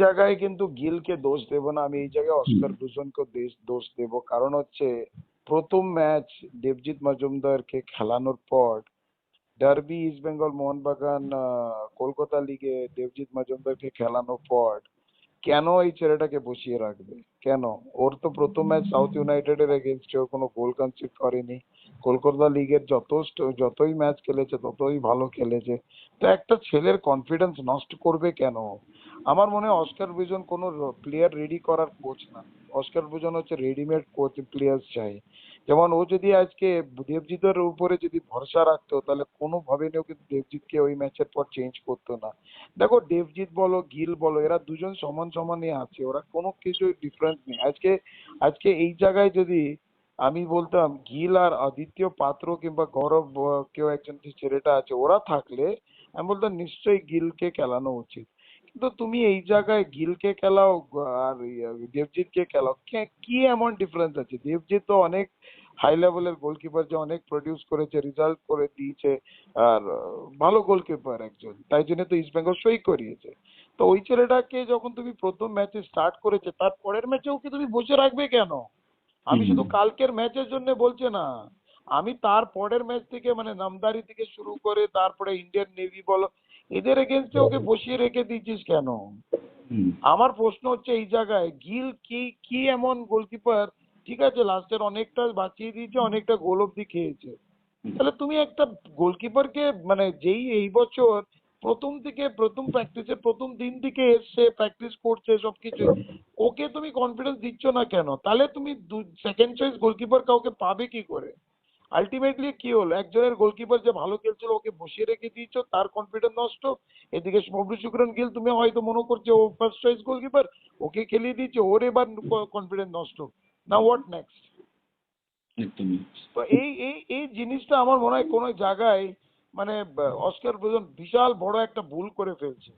জায়গায় কিন্তু গিলকে দোষ দেব না আমি এই জায়গায় অস্কার দেশ- দোষ দেব। কারণ হচ্ছে প্রথম ম্যাচ দেবজিৎ মজুমদারকে খেলানোর পর ডার্বি ইস্ট বেঙ্গল মোহনবাগান কলকাতা লিগে দেবজিৎ মজুমদারকে খেলানোর পর কেন এই ছেলেটাকে বসিয়ে রাখবে? কেন? ওর তো প্রথম ম্যাচ সাউথ ইউনাইটেডের এগেনস্টে ওর কোনো গোল কনসিড করেনি। কলকাতা লিগের যত st- যতই ম্যাচ খেলেছে, ততই ভালো খেলেছে। তো একটা ছেলের কনফিডেন্স নষ্ট করবে কেন? আমার মনে হয় অস্কার ব্রুজন কোনো প্লেয়ার রেডি করার কোচ না। অস্কার ব্রুজন হচ্ছে রেডিমেড কোচ প্লেয়ার চাই। যেমন ও যদি আজকে দেবজিতের উপরে যদি ভরসা রাখতো, তাহলে কোনোভাবে নিয়েও কিন্তু দেবজিৎকে ওই ম্যাচের পর চেঞ্জ করতো না। দেখো, দেবজিৎ বলো, গিল বলো, এরা দুজন সমান সমানই আছে। ওরা কোনো কিছু ডিফারেন্স নেই। আজকে আজকে এই জায়গায় যদি আমি বলতাম গিল আর আদিত্য পাত্র কিংবা গৌরব কেউ একজন যে ছেলেটা আছে ওরা থাকলে আমি বলতাম নিশ্চয়ই গিলকে খেলানো উচিত। কিন্তু তুমি এই জায়গায় গিলকে খেলাও আর ইয়ে, দেবজিৎকে খেলাও কে- কি এমন ডিফারেন্স আছে? দেবজিৎ তো অনেক হাই লেভেলের গোলকিপার যে অনেক প্রডিউস করেছে রেজাল্ট করে দিয়েছে আর ভালো গোলকিপার একজন। তাই জন্য তো ইস্ট বেঙ্গল সই করিয়েছে। তো ওই ছেলেটাকে যখন তুমি প্রথম ম্যাচে স্টার্ট করেছে তার পরের ম্যাচে ওকে তুমি বসে রাখবে কেন? আমি শুধু কালকের ম্যাচের জন্য বলছি না। আমি তার পরের ম্যাচ থেকে মানে নামদারি থেকে শুরু করে তারপরে ইন্ডিয়ান নেভি বলো এদের এগেনস্টে ওকে বসিয়ে রেখে দিয়েছিস কেন? আমার প্রশ্ন হচ্ছে এই জায়গায় গিল কি কি এমন গোলকিপার ঠিক আছে লাস্টের অনেকটা বাঁচিয়ে দিয়েছে অনেকটা গোল অব্দি খেয়েছে। তাহলে তুমি একটা গোলকিপারকে মানে যেই এই বছর প্রথম থেকে প্রথম প্র্যাকটিসের প্রথম দিন থেকে এসছে প্র্যাকটিস করছে সবকিছু। ওকে তুমি কনফিডেন্স দিচ্ছ না কেন? তাহলে তুমি সেকেন্ড চয়েস গোলকিপার কাউকে পাবে কি করে? আলটিমেটলি কি হলো? একজনের গোলকিপার যে ভালো খেলছিল ওকে বসিয়ে রেখে দিয়েছ তার কনফিডেন্স নষ্ট। এদিকে সবরি শুক্রন গিল তুমি হয়তো মনে করছ ও ফার্স্ট চয়েস গোলকিপার ওকে খেলিয়ে দিচ্ছে ওর এবার কনফিডেন্স নষ্ট। না হোয়াট নেক্সট তো এই এই এই জিনিসটা আমার মনে হয় কোনো জায়গায় মানে অস্কার বিশাল বড় একটা ভুল করে ফেলছে।